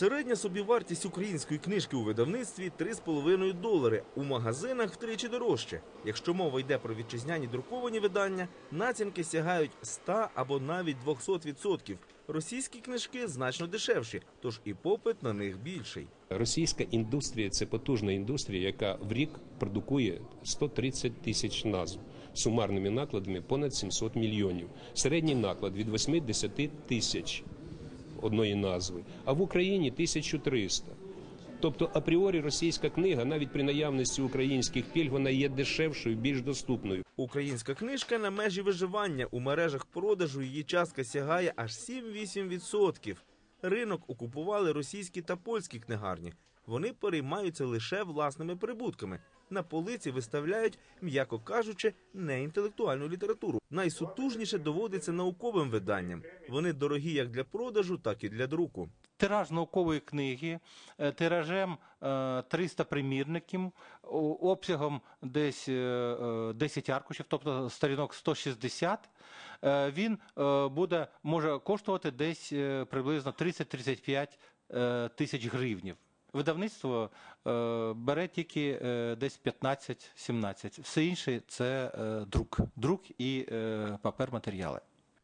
Середня собівартість української книжки у видавництві 3,5 долари. У магазинах втричі дорожче. Якщо мова йде про вітчизняні друковані видання, націнки сягають 100 або навіть 200%. Російські книжки значно дешевші, тож і попит на них більший. Російська індустрія це потужна індустрія, яка в рік продукує 130 тисяч назв сумарними накладами понад 700 мільйонів. Середній наклад від 80 тисяч одної назви, а в Україні 1300. Тобто апріорі російська книга, навіть при наявності українських пільг, вона є дешевшою, більш доступною. Українська книжка на межі виживання. У мережах продажу її частка сягає аж 7-8%. Ринок окупували російські та польські книгарні. Вони переймаються лише власними прибутками. На полиці виставляють, м'яко кажучи, неінтелектуальну літературу. Найсутужніше доводиться науковим виданням. Вони дорогі як для продажу, так і для друку. Тираж наукової книги е, тиражем е, 300 примірників, обсягом десь е, е, 10 аркушів, тобто сторінок 160, е, він е, буде, може коштувати десь е, приблизно 30-35 е, тисяч гривнів. Видавництво е, бере тільки е, десь 15-17. Все інше це е, друк, друк і е, папер матеріали.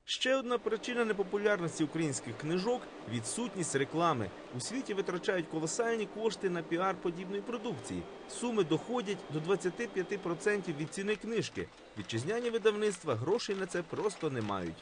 Ще одна причина непопулярності українських книжок відсутність реклами. У світі витрачають колосальні кошти на піар подібної продукції. Суми доходять до 25% від ціни книжки. Вітчизняні видавництва грошей на це просто не мають.